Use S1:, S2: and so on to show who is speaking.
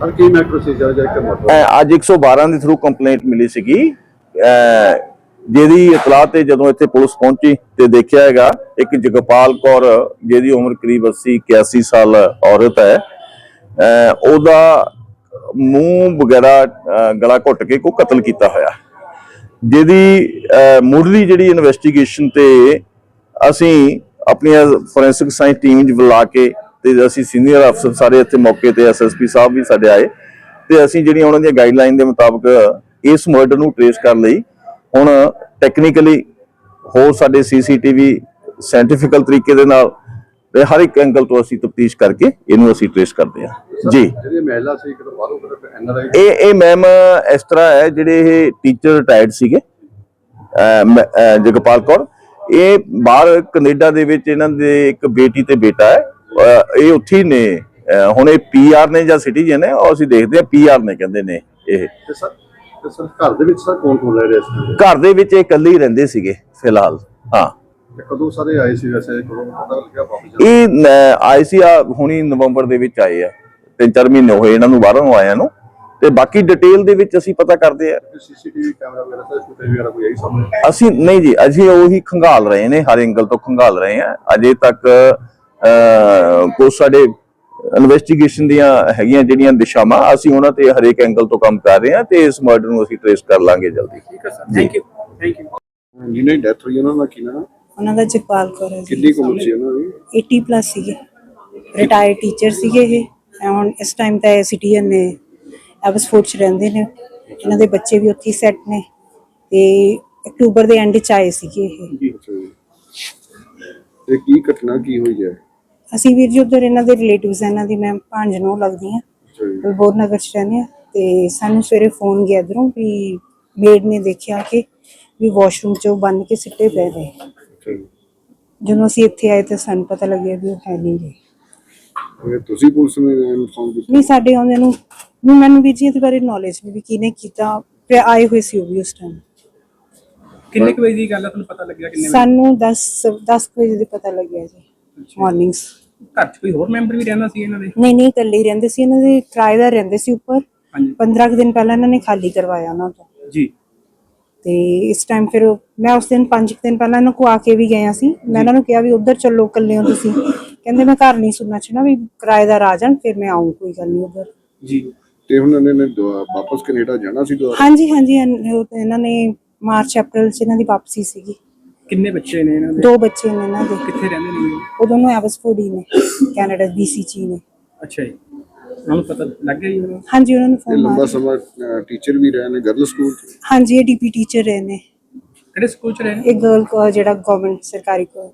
S1: Sir ਕੀ matter ਸੀ ਜਿਹੜਾ ਇੱਕ motor
S2: ਅੱਜ 112 ਦੇ ਥਰੂ ਕੰਪਲੇਂਟ ਮਿਲੀ ਸੀਗੀ। ਜਿਹਦੀ ਇਤਲਾਹ ਤੇ ਜਦੋਂ ਇੱਥੇ ਪੁਲਿਸ ਪਹੁੰਚੀ ਤੇ ਦੇਖਿਆ ਹੈਗਾ, ਇੱਕ ਜਗਪਾਲ ਕੌਰ, ਜਿਹਦੀ ਉਮਰ ਕਰੀਬ 80 81 ਸਾਲ ਔਰਤ ਹੈ ਉਹਦਾ ਮੂੰਹ ਵਗੈਰਾ ਗਲਾ ਘੁੱਟ ਕੇ ਕੋ ਕਤਲ ਕੀਤਾ ਹੋਇਆ। ਜਿਹਦੀ, ਅਹ ਮੁੱਢਲੀ ਜਿਹੜੀ ਇਨਵੈਸਟੀਗੇਸ਼ਨ ਤੇ ਅਸੀਂ ਆਪਣੀਆਂ ਫੋਰੈਂਸਿਕ ਸਾਇੰਸ ਟੀਮ ਚ ਬੁਲਾ ਕੇ ਤੇ ਅਸੀਂ ਸੀਨੀਅਰ ਅਫਸਰ ਸਾਰੇ ਇੱਥੇ ਮੌਕੇ ਤੇ ਐਸਐਸਪੀ ਸਾਹਿਬ ਵੀ ਸਾਡੇ ਆਏ ਤੇ ਅਸੀਂ ਜਿਹੜੀਆਂ ਉਹਨਾਂ ਦੀਆਂ ਗਾਈਡਲਾਈਨ ਦੇ ਮੁਤਾਬਕ ਇਸ ਮਰਡਰ ਨੂੰ ਟ੍ਰੇਸ ਕਰਨ ਲਈ ਹੁਣ ਟੈਕਨੀਕਲੀ ਹੋਰ ਸਾਡੇ ਸੀਸੀਟੀਵੀ ਸਾਇੰਟੀਫਿਕਲ ਤਰੀਕੇ ਦੇ ਨਾਲ ਤੇ ਹਰ ਇੱਕ ਐਂਗਲ ਤੋਂ ਅਸੀਂ ਤਫਤੀਸ਼ ਕਰਕੇ ਇਹਨੂੰ ਅਸੀਂ ਟ੍ਰੇਸ ਕਰਦੇ ਹਾਂ। ਜੀ।
S1: ਜਿਹੜੀ ਮਹਿਲਾ ਸੀ ਕਿਤੇ ਬਾਹਰੋਂ ਐਨਆਰਆਈ
S2: ਇਹ ਇਹ ਮੈਮ ਇਸ ਤਰ੍ਹਾਂ ਹੈ ਜਿਹੜੇ ਇਹ ਟੀਚਰ ਰਿਟਾਇਰਡ ਸੀਗੇ ਜਗਪਾਲ ਕੌਰ। ਇਹ ਬਾਹਰ ਕੈਨੇਡਾ ਦੇ ਵਿੱਚ ਇਹਨਾਂ ਦੇ ਇੱਕ ਬੇਟੀ ਤੇ ਬੇਟਾ ਹੈ। ਇਹ ਉੱਥੇ ਨੇ। ਹੁਣ ਇਹ ਪੀਆਰ ਨੇ ਜਾਂ ਸਿਟੀਜ਼ਨ ਹੈ ਉਹ ਅਸੀਂ ਦੇਖਦੇ ਹਾਂ ਪੀਆਰ ਨੇ ਕਹਿੰਦੇ ਨੇ ਇਹ।
S1: ਤੇ ਸਰ ਤੇ ਸਰ ਘਰ ਦੇ ਵਿੱਚ ਸਰ ਕੌਣ ਕੌਣ ਰਹਿ ਰਿਹਾ ਸੀ?
S2: ਘਰ ਦੇ ਵਿੱਚ ਇਹ ਇਕੱਲੇ ਹੀ ਰਹਿੰਦੇ ਸੀਗੇ ਫਿਲਹਾਲ ਹਾਂ।
S1: ਕਦੋਂ ਸਾਰੇ ਆਏ ਸੀ ਵੈਸੇ? ਕਦੋਂ ਪਤਾ ਲੱਗਿਆ ਵਾਪਸ
S2: ਇਹ ਨ- ਆਏ ਸੀ ਆ ਹੁਣੀ ਨਵੰਬਰ ਦੇ ਵਿੱਚ ਆਏ ਆ। ਤਿੰਨ ਚਾਰ ਮਹੀਨੇ ਹੋਏ ਇਹਨਾਂ ਨੂੰ ਬਾਹਰੋਂ ਆਇਆਂ ਨੂੰ। ਤੇ ਬਾਕੀ ਡਿਟੇਲ ਦੇ ਵਿੱਚ ਅਸੀਂ ਪਤਾ ਕਰਦੇ ਆ।
S1: ਸੀਸੀਟੀਵੀ ਕੈਮਰਾ ਵਗੈਰਾ ਸਰ ਫੁਟੇਜ ਵਗੈਰਾ ਕੋਈ ਆਈ ਸਾਹਮਣੇ?
S2: ਅਸੀਂ ਨਹੀਂ ਜੀ ਅਸੀਂ ਉਹੀ ਖੰਗਾਲ ਰਹੇ ਨੇ ਹਰ ਐਂਗਲ ਤੋਂ ਖੰਗਾਲ ਰਹੇ ਆ। ਅਜੇ ਤੱਕ ਕੁਝ ਸਾਡੇ ਇਨਵੈਸਟੀਗੇਸ਼ਨ ਦੀਆਂ ਹੈਗੀਆਂ ਜਿਹੜੀਆਂ ਦਿਸ਼ਾਵਾਂ ਅਸੀਂ ਉਹਨਾਂ ਤੇ ਹਰੇਕ ਐਂਗਲ ਤੋਂ ਕੰਮ ਕਰ ਰਹੇ ਆ ਤੇ ਇਸ ਮਰਡਰ ਨੂੰ ਅਸੀਂ ਟ੍ਰੇਸ ਕਰ ਲਾਂਗੇ ਜਲਦੀ।
S3: ਠੀਕ ਹੈ sir thank you thank you
S1: ਜਿਹਨੇ ਡੈਥ ਹੋਈ ਉਹਨਾਂ ਦਾ ਕੀ ਨਾਮ?
S4: ਉਹਨਾਂ ਦਾ ਜਗਪਾਲ ਕੌਰ ਹੈ ਜੀ।
S1: ਕਿੰਨੀ ਕੁ ਉਮਰ ਸੀ ਉਹਨਾਂ ਦੀ?
S4: 80 ਪਲੱਸ ਸੀਗੇ। ਰਿਟਾਇਰਡ ਟੀਚਰ ਸੀਗੇ ਇਹ। ਇਹ ਹੁਣ ਇਸ ਟਾਈਮ ਤਾਂ ਸਿਟੀਜ਼ਨ ਨੇ ਐਬਸਫੋਰਡ ਚ ਰਹਿੰਦੇ ਨੇ। ਇਹਨਾਂ ਦੇ ਬੱਚੇ ਵੀ ਉੱਥੇ ਸੈੱਟ ਨੇ। ਤੇ ਅਕਤੂਬਰ ਦੇ ਐਂਡ ਚ ਆਏ ਸੀਗੇ ਇਹ।
S1: ਅੱਛਾ ਜੀ। ਤੇ ਕੀ ਘਟਨਾ ਕੀ ਹੋਈ ਹੈ?
S4: ਅਸੀਂ ਵੀਰ ਜੀ ਉਧਰ ਇਹਨਾਂ ਦੇ ਰਿਲੇਟਿਵਸ ਇਹਨਾਂ ਦੀ ਮੈਂ ਭਾਂਜ ਨੂੰ ਲੱਗਦੀ ਆ ਬਲਬੋਰ ਨਗਰ ਚ ਰਹਿੰਦੇ ਆ ਤੇ ਸਾਨੂੰ ਸਵੇਰੇ ਫੋਨ ਗਿਆ ਇਧਰੋਂ ਵੀ ਮੇਡ ਨੇ ਦੇਖਿਆ ਕਿ ਵੀ ਵਾਸ਼ਰੂਮ ਚ ਬੰਨ ਕੇ ਸਿੱਟੇ ਪਏ
S1: ਜੀ।
S4: ਜਦੋਂ ਅਸੀਂ ਇੱਥੇ ਆਏ ਤਾਂ ਸਾਨੂੰ ਪਤਾ ਲੱਗਿਆ ਵੀ ਉਹ ਹੈ ਨਹੀਂ ਗੇ
S1: ਇਹ ਤੁਸੀਂ ਪੁਲਿਸ ਨੂੰ ਇਨਫੋਰਮ ਕੀਤਾ?
S4: ਨਹੀਂ ਸਾਡੇ ਆਉਂਦੇ ਨੂੰ ਵੀ ਮੈਨੂੰ ਵੀ ਜੀ ਇਹਦੇ ਬਾਰੇ ਨੌਲੇਜ ਨਹੀਂ ਵੀ ਕਿਹਨੇ ਕੀਤਾ ਫਿਰ ਆਏ ਹੋਏ ਸੀ ਉਹ ਵੀ ਉਸ ਟਾਈਮ
S3: ਕਿੰਨੇ ਕੁ ਵਜੇ ਦੀ ਗੱਲ ਤੁਹਾਨੂੰ ਪਤਾ ਲੱਗਿਆ ਕਿੰਨੇ ਵਜੇ?
S4: ਸਾਨੂੰ 10 10 ਵਜੇ ਦੇ ਪਤਾ ਲੱਗਿਆ ਜੀ। ਮਾਰਨਿੰਗਸ
S3: ਘਰ 'ਚ ਕੋਈ ਹੋਰ ਮੈਂਬਰ ਵੀ ਰਹਿੰਦਾ ਸੀ ਇਹਨਾਂ ਦੇ?
S4: ਨਹੀਂ ਨਹੀਂ ਇਕੱਲੇ ਹੀ ਰਹਿੰਦੇ ਸੀ। ਇਹਨਾਂ ਦੇ ਕਿਰਾਏਦਾਰ ਰਹਿੰਦੇ ਸੀ ਉੱਪਰ।
S3: ਹਾਂਜੀ।
S4: 15 ਕੁ ਦਿਨ ਪਹਿਲਾਂ ਇਹਨਾਂ ਨੇ ਖਾਲੀ ਕਰਵਾਇਆ ਉਹਨਾਂ ਤੋਂ।
S3: ਜੀ।
S4: ਤੇ ਇਸ ਟਾਈਮ ਫਿਰ ਮੈਂ ਉਸ ਦਿਨ 5 ਦਿਨ ਪਹਿਲਾਂ ਇਹਨਾਂ ਕੋ ਆ ਕੇ ਵੀ ਗਿਆ ਸੀ। ਮੈਂ ਇਹਨਾਂ ਨੂੰ ਕਿਹਾ ਵੀ ਉੱਧਰ ਚੱਲੋ ਇਕੱਲੇ ਹੋ ਤੁਸੀਂ। ਕਹਿੰਦੇ ਮੈਂ ਘਰ ਨਹੀਂ ਸੁਣਨਾ ਚਾਹਣਾ ਵੀ ਕਿਰਾਏਦਾਰ ਆ ਜਾਣ ਫਿਰ ਮੈਂ ਆਉਂ ਕੋਈ ਗੱਲ ਨਹੀਂ ਉੱਧਰ।
S3: ਜੀ।
S1: ਤੇ ਹੁਣ ਇਹਨਾਂ ਨੇ ਦੁਆ- ਵਾਪਸ ਕੈਨੇਡਾ ਜਾਣਾ ਸੀ ਦੁਬਾਰਾ?
S4: ਹਾਂਜੀ ਹਾਂਜੀ ਇਹਨਾਂ ਨੇ ਮਾਰਚ ਅਪ੍ਰੈਲ ਚ ਇਹਨਾਂ ਦੀ ਵਾਪਸੀ ਸੀਗੀ।
S3: ਕਿੰਨੇ ਬੱਚੇ ਨੇ ਇਹਨਾਂ ਦੇ?
S4: ਦੋ ਬੱਚੇ ਨੇ ਇਹਨਾਂ ਦੇ।
S3: ਕਿੱਥੇ ਰਹਿੰਦੇ ਨੇ? ਇਹ?
S4: ਉਹ ਦੋਨੋਂ ਐਵਸਫੋਰਡ ਹੀ ਨੇ ਕੈਨੇਡਾ ਬੀਸੀ ਚ ਹੀ ਨੇ।
S3: ਅੱਛਾ ਜੀ। ਉਹਨਾਂ ਨੂੰ ਪਤਾ ਲੱਗ ਗਿਆ ਜੀ ਉਹਨਾਂ
S4: ਹਾਂਜੀ ਉਹਨਾਂ ਨੂੰ
S1: ਇਹ
S4: ਫੋਨ
S1: ਲੰਬਾ
S4: ਮਾਰ
S1: ਸਮਾਂ ਟੀਚਰ ਵੀ ਰਹੇ ਨੇ ਗਰਲ ਸਕੂਲ ਚ?
S4: ਹਾਂਜੀ ਇਹ ਡੀਪੀ ਟੀਚਰ ਰਹੇ ਨੇ।
S3: ਕਿਹੜੇ ਸਕੂਲ 'ਚ ਰਹੇ ਨੇ?
S4: ਇਹ ਗਰਲ ਜਿਹੜਾ ਗਵਰਨਮੈਂਟ ਸਰਕਾਰੀ ਕੋ